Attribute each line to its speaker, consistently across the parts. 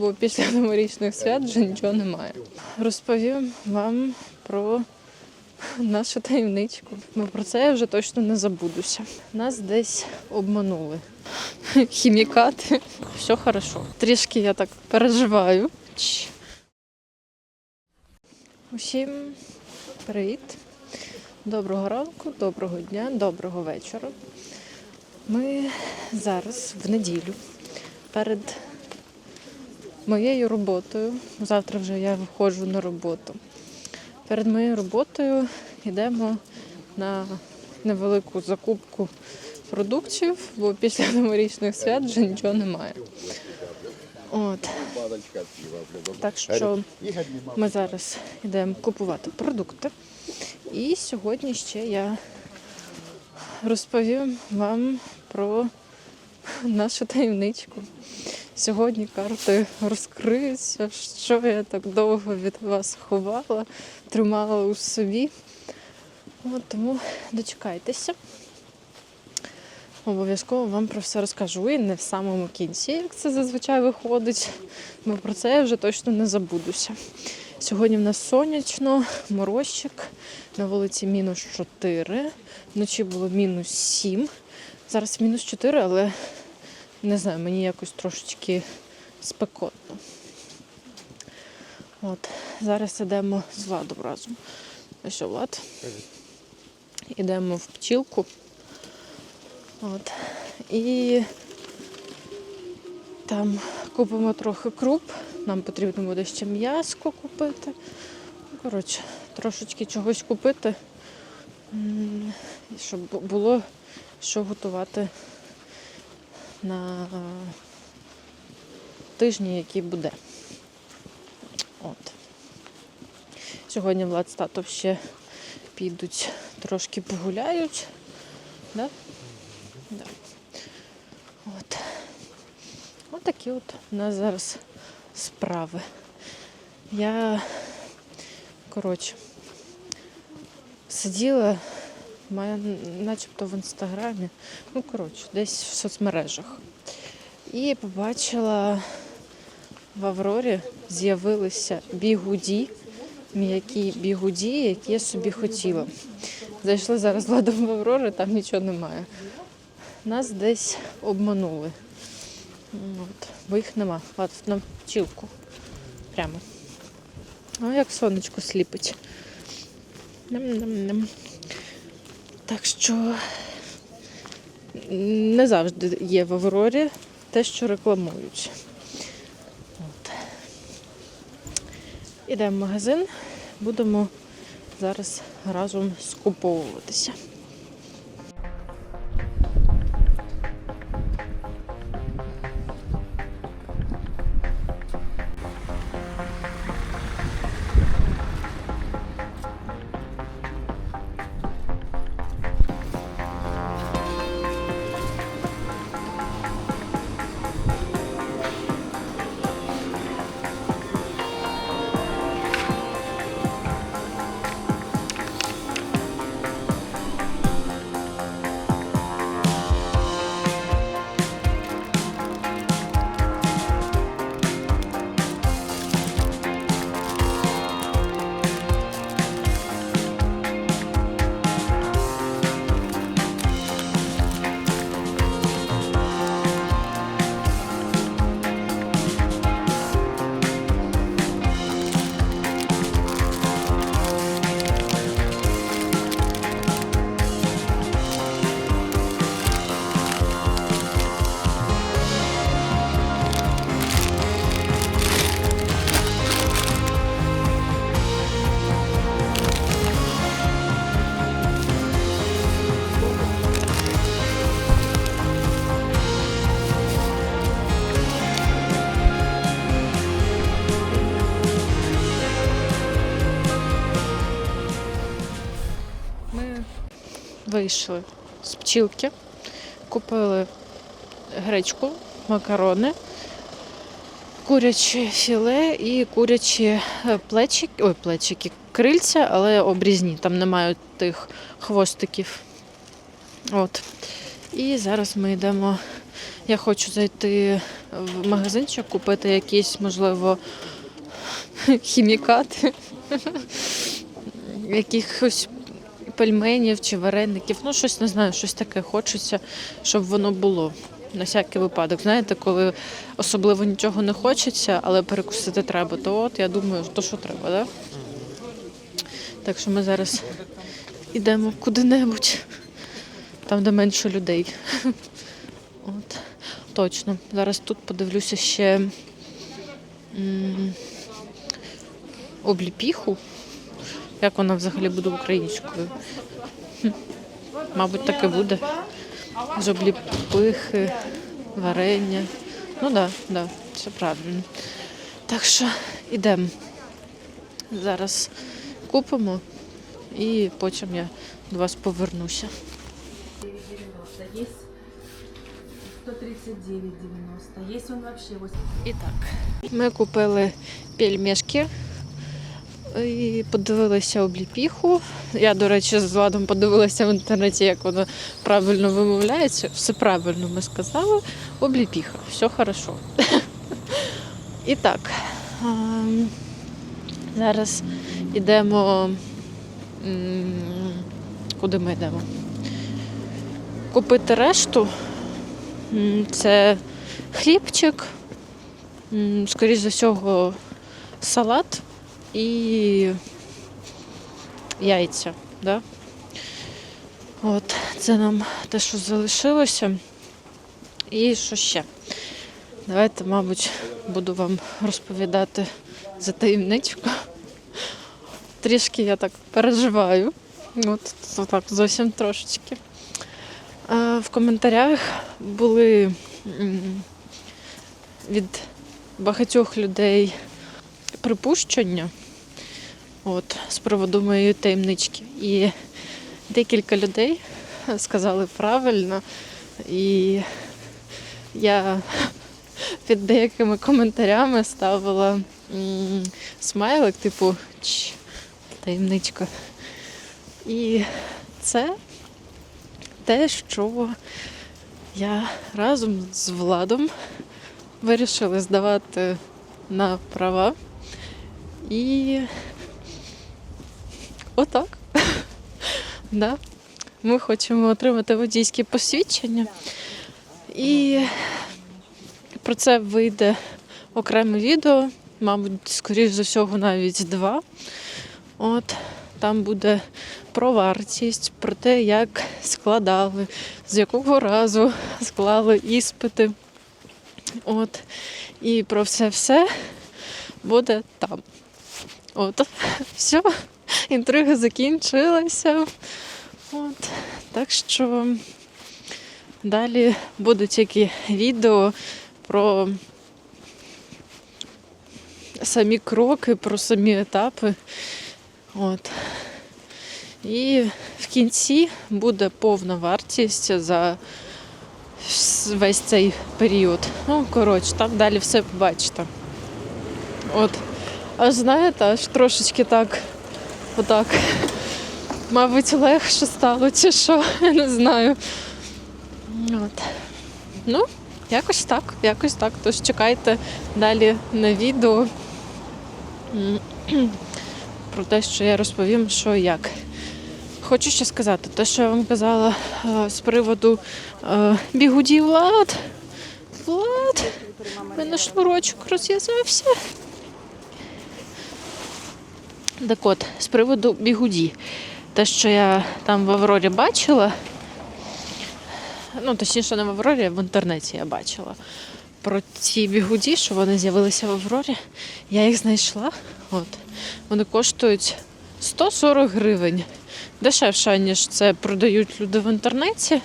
Speaker 1: бо після новорічних свят вже нічого немає. Розповім вам про нашу таємничку. Бо про це я вже точно не забудуся. Нас десь обманули. Хімікати, все хорошо. Трішки я так переживаю. Усім привіт. Доброго ранку, доброго дня, доброго вечора. Ми зараз в неділю перед моєю роботою. Завтра вже я виходжу на роботу. Перед моєю роботою йдемо на невелику закупку продуктів, бо після новорічних свят вже нічого немає. От. Так що ми зараз йдемо купувати продукти. І сьогодні ще я розповім вам про нашу таємничку. Сьогодні карти розкриються, що я так довго від вас ховала, тримала у собі. От, тому дочекайтеся. Обов'язково вам про все розкажу і не в самому кінці, як це зазвичай виходить, бо про це я вже точно не забудуся. Сьогодні в нас сонячно, морозчик, на вулиці мінус 4, вночі було мінус 7. Зараз мінус 4, але не знаю, мені якось трошечки спекотно. От, зараз йдемо з Владом разом. Що, Влад? Йдемо в пчілку. От. І там купимо трохи круп. Нам потрібно буде ще м'яско купити. Ну, Коротше, трошечки чогось купити, щоб було що готувати на тижні, який буде. От. Сьогодні Влад з татом ще підуть трошки погуляють. Да? Да. От. От такі от у нас зараз справи. Я, коротше, сиділа, має, начебто в інстаграмі, ну, коротше, десь в соцмережах. І побачила в Аврорі з'явилися бігуді, м'які бігуді, які я собі хотіла. Зайшли зараз владом в Аврорі, там нічого немає. Нас десь обманули. От, бо їх нема. От на пчілку. Прямо. А як сонечко сліпить. Ням-ням-ням. Так що не завжди є в Аврорі те, що рекламують. От. Ідемо в магазин, будемо зараз разом скуповуватися. Вийшли з пчілки, купили гречку, макарони, куряче філе і курячі е, плечики, ой, плечики, крильця, але обрізні, там немає тих хвостиків. От. І зараз ми йдемо Я хочу зайти в магазинчик, купити якісь, можливо, хімікати, якихось пельменів чи вареників. Ну, щось не знаю, щось таке хочеться, щоб воно було. На всякий випадок. Знаєте, коли особливо нічого не хочеться, але перекусити треба, то от я думаю, то що треба, да? Так що ми зараз йдемо куди-небудь, там, де менше людей. От, точно. Зараз тут подивлюся ще обліпіху. Як вона взагалі буде українською? Мабуть, так і буде. З обліпихи, варення. Ну так, да, да, все правильно. Так що йдемо. Зараз купимо і потім я до вас повернуся.
Speaker 2: 90. Есть 139,90. Есть он вообще 8.
Speaker 1: І так, ми купили пельмешки і подивилися обліпіху. Я, до речі, з Владом подивилася в інтернеті, як воно правильно вимовляється. Все правильно ми сказали. Обліпіха, все хорошо. І так, ем, зараз йдемо. Куди ми йдемо? Купити решту. Це хлібчик, скоріш за всього, салат і яйця. Да? От, це нам те, що залишилося. І що ще? Давайте, мабуть, буду вам розповідати за таємничку. Трішки я так переживаю. От, то так, зовсім трошечки. В коментарях були від багатьох людей припущення от, з приводу моєї таємнички. І декілька людей сказали правильно. І я під деякими коментарями ставила смайлик, типу «Чш, таємничка. І це те, що я разом з Владом вирішили здавати на права. І отак. да. Ми хочемо отримати водійське посвідчення. І про це вийде окреме відео, мабуть, скоріш за всього, навіть два. От там буде про вартість, про те, як складали, з якого разу склали іспити. От. І про все все буде там. От. Все, інтрига закінчилася. От. Так що далі буде тільки відео про самі кроки, про самі етапи. От. І в кінці буде повна вартість за весь цей період. Ну, коротше, там далі все побачите. От. Аж знаєте, аж трошечки так, отак. Мабуть, легше стало, чи що, я не знаю. От. Ну, якось так, якось так. Тож чекайте далі на відео про те, що я розповім, що і як. Хочу ще сказати, те, що я вам казала е, з приводу е, бігудів Влад. Влад, в мене шнурочок розв'язався. Так от, з приводу бігуді. Те, що я там в Аврорі бачила, ну, точніше, не в Аврорі, а в інтернеті я бачила. Про ці бігуді, що вони з'явилися в Аврорі, я їх знайшла. От. Вони коштують 140 гривень. Дешевше, ніж це продають люди в інтернеті.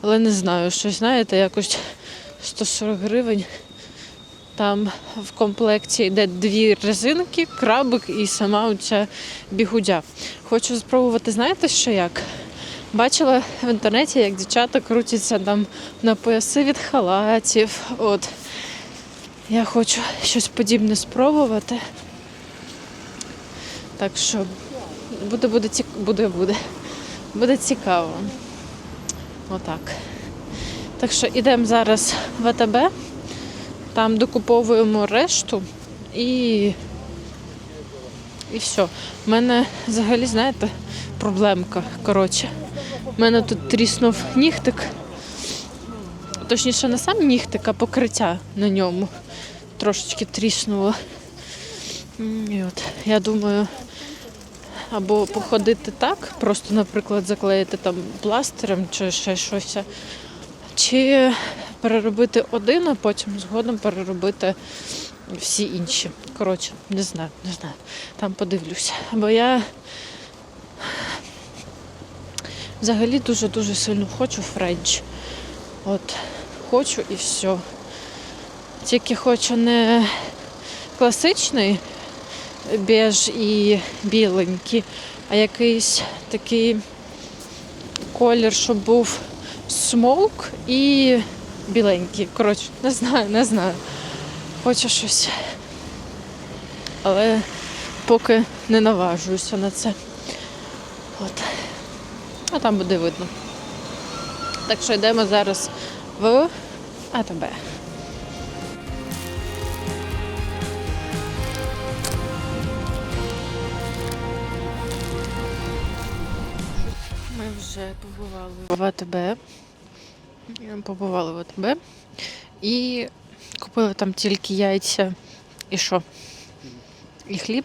Speaker 1: Але не знаю, щось, знаєте, якось 140 гривень. Там в комплекті йде дві резинки, крабик і сама оця бігудя. Хочу спробувати, знаєте, що як? Бачила в інтернеті, як дівчата крутяться там на пояси від халатів. От. Я хочу щось подібне спробувати. Так що буде, буде, цік- буде, буде. Буде цікаво. Отак. Так що йдемо зараз в АТБ, там докуповуємо решту і, і все. У мене взагалі, знаєте, проблемка. Коротше, у мене тут тріснув нігтик. Точніше, не сам нігтик, а покриття на ньому трошечки тріснуло. І от, я думаю, або походити так, просто, наприклад, заклеїти там пластирем чи ще щось, чи переробити один, а потім згодом переробити всі інші. Коротше, не знаю, не знаю. Там подивлюся. Бо я взагалі дуже-дуже сильно хочу френч. От, хочу і все. Тільки хочу не класичний беж і біленький, а якийсь такий колір, щоб був смоук і біленький. Коротше, не знаю, не знаю. Хочу щось. Але поки не наважуюся на це. От. А там буде видно. Так що йдемо зараз в АТБ. Ми вже побували в АТБ. Побували в АТБ і купили там тільки яйця і що? І хліб.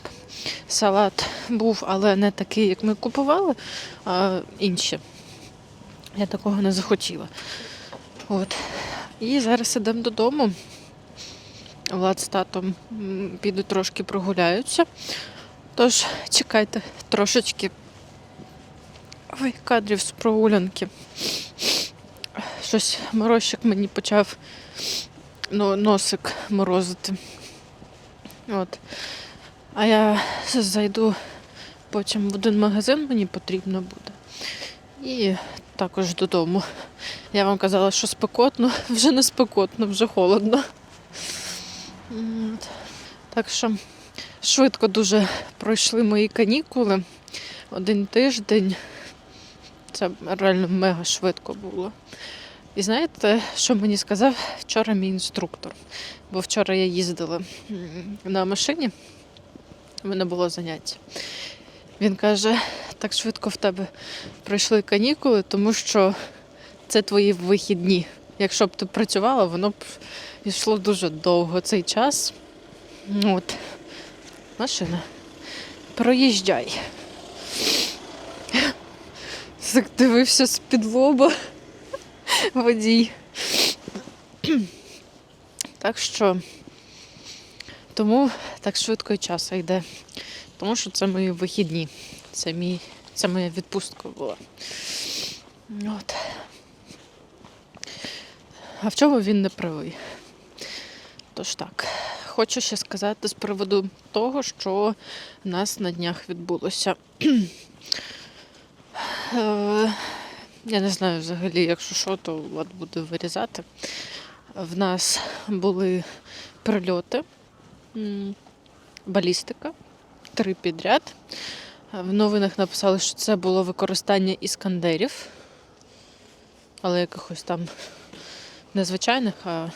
Speaker 1: Салат був, але не такий, як ми купували, а інші. Я такого не захотіла. От. І зараз ідемо додому. Влад з татом м, підуть трошки прогуляються. Тож чекайте трошечки кадрів з прогулянки. Щось морозчик мені почав ну, носик морозити. От. А я зайду потім в один магазин, мені потрібно буде. І також додому. Я вам казала, що спекотно, вже не спекотно, вже холодно. От. Так що швидко дуже пройшли мої канікули. Один тиждень. Це реально мега швидко було. І знаєте, що мені сказав вчора мій інструктор? Бо вчора я їздила на машині, в мене було заняття. Він каже: так швидко в тебе пройшли канікули, тому що це твої вихідні. Якщо б ти працювала, воно б йшло дуже довго цей час. От, машина. Проїжджай. Так дивився з-під лоба водій. Так що тому так швидко і час йде. Тому що це мої вихідні. Це, мій, це моя відпустка була. От. А в чому він не правий? Тож так, хочу ще сказати з приводу того, що в нас на днях відбулося. Я не знаю взагалі, якщо що, то Влад буде вирізати. В нас були прильоти, балістика, три підряд. В новинах написали, що це було використання іскандерів, але якихось там незвичайних, а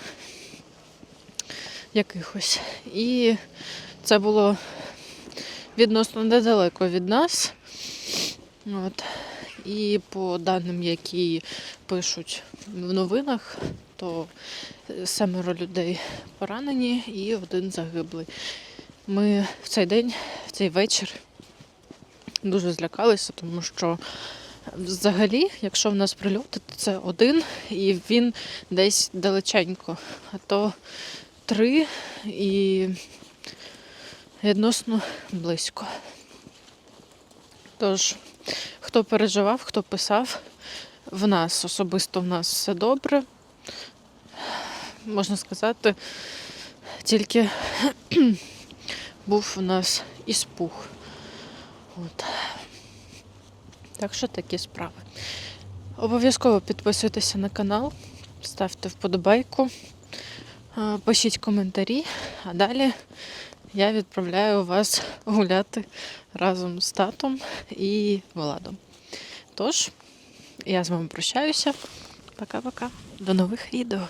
Speaker 1: якихось. І це було відносно недалеко від нас. От. І по даним, які пишуть в новинах, то семеро людей поранені і один загиблий. Ми в цей день, в цей вечір дуже злякалися, тому що взагалі, якщо в нас прильоти, то це один і він десь далеченько, а то три і відносно близько. Тож, хто переживав, хто писав, в нас особисто в нас все добре. Можна сказати, тільки був у нас іспух. От. Так що такі справи. Обов'язково підписуйтеся на канал, ставте вподобайку, е, пишіть коментарі, а далі я відправляю вас гуляти разом з татом і Владом. Тож, я з вами прощаюся. Пока-пока. До нових відео.